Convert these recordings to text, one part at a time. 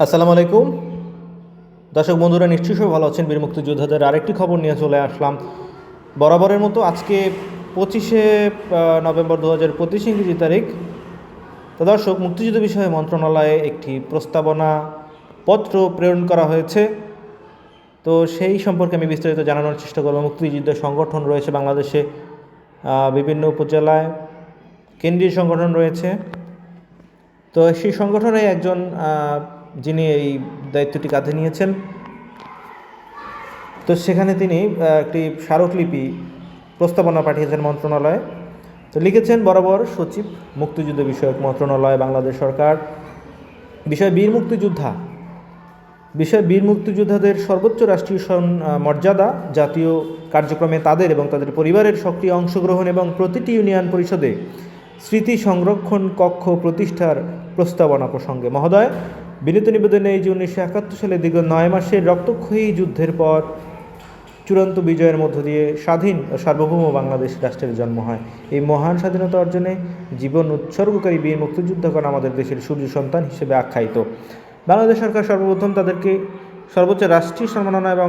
আসসালামু আলাইকুম। দর্শক বন্ধুরা, নিশ্চয়ই ভালো আছেন। বীর মুক্তিযোদ্ধাদের আরেকটি খবর নিয়ে চলে আসলাম। বরাবরের মতো আজকে পঁচিশে নভেম্বর দু হাজার পঁচিশ ইংরেজি তারিখ। তো দর্শক, মুক্তিযুদ্ধ বিষয়ে মন্ত্রণালয়ে একটি প্রস্তাবনা পত্র প্রেরণ করা হয়েছে। তো সেই সম্পর্কে আমি বিস্তারিত জানানোর চেষ্টা করব। মুক্তিযুদ্ধ সংগঠন রয়েছে বাংলাদেশে বিভিন্ন উপজেলায়। কেন্দ্রীয় সংগঠন রয়েছে। তো সেই সংগঠনে একজন যিনি এই দায়িত্বটি কাঁধে নিয়েছেন। তো সেখানে তিনি একটি স্মারকলিপি প্রস্তাবনা পাঠিয়েছেন মন্ত্রণালয়ে। তো লিখেছেন, বরাবর সচিব, মুক্তিযুদ্ধ বিষয়ক মন্ত্রণালয়, বাংলাদেশ সরকার, বিষয় বীর মুক্তিযোদ্ধা, বিষয় বীর মুক্তিযোদ্ধাদের সর্বোচ্চ রাষ্ট্রীয় মর্যাদা, জাতীয় কার্যক্রমে তাদের এবং তাদের পরিবারের সক্রিয় অংশগ্রহণ এবং প্রতিটি ইউনিয়ন পরিষদে স্মৃতি সংরক্ষণ কক্ষ প্রতিষ্ঠার প্রস্তাবনা প্রসঙ্গে মহোদয় বিনীত নিবেদনে এই যে উনিশশো একাত্তর সালে দীর্ঘ নয় মাসের রক্তক্ষয়ী যুদ্ধের পর চূড়ান্ত বিজয়ের মধ্য দিয়ে স্বাধীন ও সার্বভৌম বাংলাদেশ রাষ্ট্রের জন্ম হয়। এই মহান স্বাধীনতা অর্জনে জীবন উৎসর্গকারী বীর মুক্তিযুদ্ধগণ আমাদের দেশের সূর্য সন্তান হিসেবে আখ্যায়িত। বাংলাদেশ সরকার সর্বপ্রথম তাদেরকে সর্বোচ্চ রাষ্ট্রীয় সম্মাননা এবং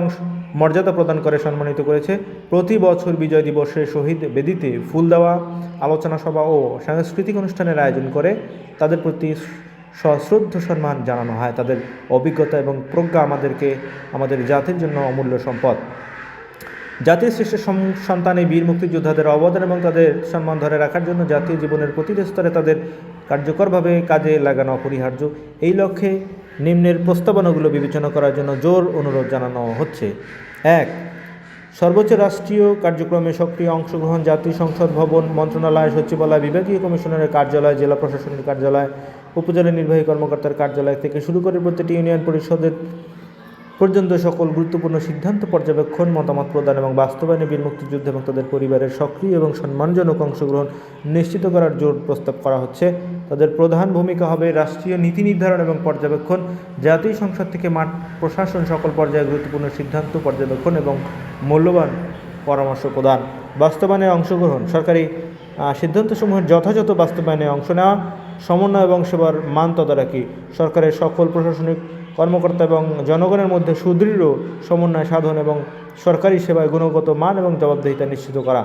মর্যাদা প্রদান করে সম্মানিত করেছে। প্রতি বছর বিজয় দিবসে শহীদ বেদিতে ফুল দেওয়া, আলোচনা সভা ও সাংস্কৃতিক অনুষ্ঠানের আয়োজন করে তাদের প্রতি সশ্রদ্ধ সম্মান জানানো হয়। তাদের অভিজ্ঞতা এবং প্রজ্ঞা আমাদেরকে, আমাদের জাতির জন্য অমূল্য সম্পদ। জাতির শ্রেষ্ঠ সন্তান বীর মুক্তিযোদ্ধাদের অবদান এবং তাদের সম্মান ধরে রাখার জন্য জাতীয় জীবনের প্রতিটি স্তরে তাদের কার্যকরভাবে কাজে লাগানো অপরিহার্য। এই লক্ষ্যে নিম্নের প্রস্তাবনাগুলো বিবেচনা করার জন্য জোর অনুরোধ জানানো হচ্ছে। এক সর্বোচ্চ রাষ্ট্রীয় কার্যক্রমে সক্রিয় অংশগ্রহণ জাতীয় সংসদ ভবন মন্ত্রণালয়, সচিবালয়, বিভাগীয় কমিশনারের কার্যালয়, জেলা প্রশাসনের কার্যালয়, উপজেলা নির্বাহী কর্মকর্তার কার্যালয় থেকে শুরু করে প্রতিটি ইউনিয়ন পরিষদের পর্যন্ত সকল গুরুত্বপূর্ণ সিদ্ধান্ত পর্যবেক্ষণ, মতামত প্রদান এবং বাস্তবায়নে বীর মুক্তিযুদ্ধ এবং তাদের পরিবারের সক্রিয় এবং সম্মানজনক অংশগ্রহণ নিশ্চিত করার জোর প্রস্তাব করা হচ্ছে। তাদের প্রধান ভূমিকা হবে রাষ্ট্রীয় নীতি নির্ধারণ এবং পর্যবেক্ষণ। জাতীয় সংসদ থেকে মাঠ প্রশাসন সকল পর্যায়ে গুরুত্বপূর্ণ সিদ্ধান্ত পর্যবেক্ষণ এবং মূল্যবান পরামর্শ প্রদান, বাস্তবায়নে অংশগ্রহণ। সরকারি সিদ্ধান্তসমূহের যথাযথ বাস্তবায়নে অংশ নেওয়া, সমন্বয় এবং সেবার মান তদারকি, সরকারের সকল প্রশাসনিক কর্মকর্তা এবং জনগণের মধ্যে সুদৃঢ় সমন্বয় সাধন এবং সরকারি সেবায় গুণগত মান এবং জবাবদিহিতা নিশ্চিত করা।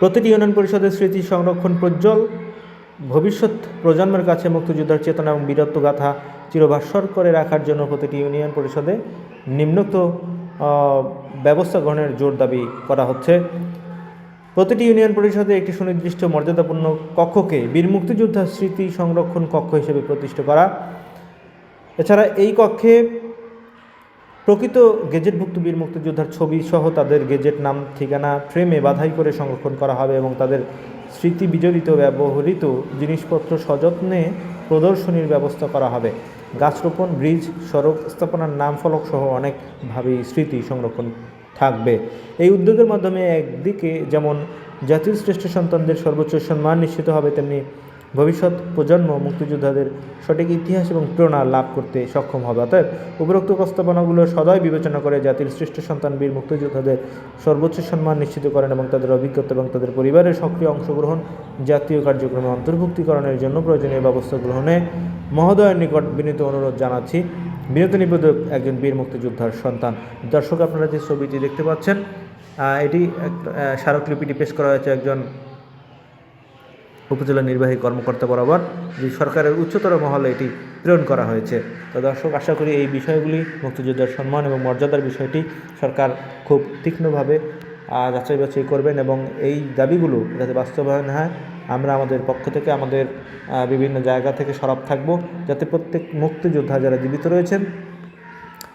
প্রতিটি ইউনিয়ন পরিষদের স্মৃতি সংরক্ষণ প্রজ্জ্বল, ভবিষ্যৎ প্রজন্মের কাছে মুক্তিযোদ্ধার চেতনা এবং বীরত্ব গাথা চিরভাস্বর করে রাখার জন্য প্রতিটি ইউনিয়ন পরিষদে নিম্নোক্ত ব্যবস্থা গ্রহণের জোর দাবি করা হচ্ছে। প্রতিটি ইউনিয়ন পরিষদে একটি সুনির্দিষ্ট মর্যাদাপূর্ণ কক্ষকে বীর মুক্তিযোদ্ধা স্মৃতি সংরক্ষণ কক্ষ হিসেবে প্রতিষ্ঠা করা। এছাড়া এই কক্ষে প্রকৃত গেজেটভুক্ত বীর মুক্তিযোদ্ধার ছবি সহ তাদের গেজেট নাম, ঠিকানা, ফ্রেমে বাধাই করে সংরক্ষণ করা হবে এবং তাদের স্মৃতি বিজড়িত ব্যবহৃত জিনিসপত্র সযত্নে প্রদর্শনীর ব্যবস্থা করা হবে। গাছ রোপণ ব্রিজ, সড়ক স্থাপনার নাম, ফলক সহ অনেকভাবেই স্মৃতি সংরক্ষণ থাকবে। এই উদ্যোগের মাধ্যমে একদিকে যেমন জাতির শ্রেষ্ঠ সন্তানদের সর্বোচ্চ সম্মান নিশ্চিত হবে, তেমনি ভবিষ্যৎ প্রজন্ম মুক্তিযোদ্ধাদের সঠিক ইতিহাস এবং প্রেরণা লাভ করতে সক্ষম হবে। অতএব উপরোক্ত প্রস্তাবনাগুলো সদয় বিবেচনা করে জাতির শ্রেষ্ঠ সন্তান বীর মুক্তিযোদ্ধাদের সর্বোচ্চ সম্মান নিশ্চিত করেন এবং তাদের অভিজ্ঞতা এবং তাদের পরিবারের সক্রিয় অংশগ্রহণ জাতীয় কার্যক্রমে অন্তর্ভুক্তিকরণের জন্য প্রয়োজনীয় ব্যবস্থা গ্রহণে মহোদয়ের নিকট বিনীত অনুরোধ জানাচ্ছি। বিনীত নিবেদক একজন বীর মুক্তিযোদ্ধার সন্তান। দর্শক, আপনারা যে ছবিটি দেখতে পাচ্ছেন এটি স্মারকলিপিটি পেশ করা হয়েছে একজন উপজেলা নির্বাহী কর্মকর্তা বরাবর যে সরকারের উচ্চতর মহলে এটি প্রেরণ করা হয়েছে। তো দর্শক, আশা করি এই বিষয়গুলি, মুক্তিযোদ্ধার সম্মান এবং মর্যাদার বিষয়টি সরকার খুব তীক্ষ্ণভাবে যাচাই বাছাই করবেন এবং এই দাবিগুলো যাতে বাস্তবায়ন হয়, আমরা আমাদের পক্ষ থেকে আমাদের বিভিন্ন জায়গা থেকে সরব থাকব যাতে প্রত্যেক মুক্তিযোদ্ধা যারা জীবিত রয়েছেন,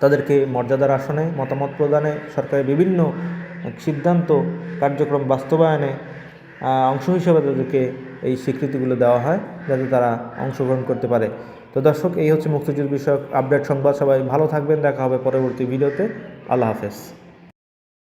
তাদেরকে মর্যাদার আসনে মতামত প্রদানে সরকারের বিভিন্ন সিদ্ধান্ত, কার্যক্রম বাস্তবায়নে অংশ হিসেবে তাদেরকে এই স্বীকৃতিগুলো দেওয়া হয় যাতে তারা অংশগ্রহণ করতে পারে। তো দর্শক, এই হচ্ছে মুক্তিযুদ্ধ বিষয়ক আপডেট সংবাদ। সবাই ভালো থাকবেন, দেখা হবে পরবর্তী ভিডিওতে। আল্লাহ হাফেজ।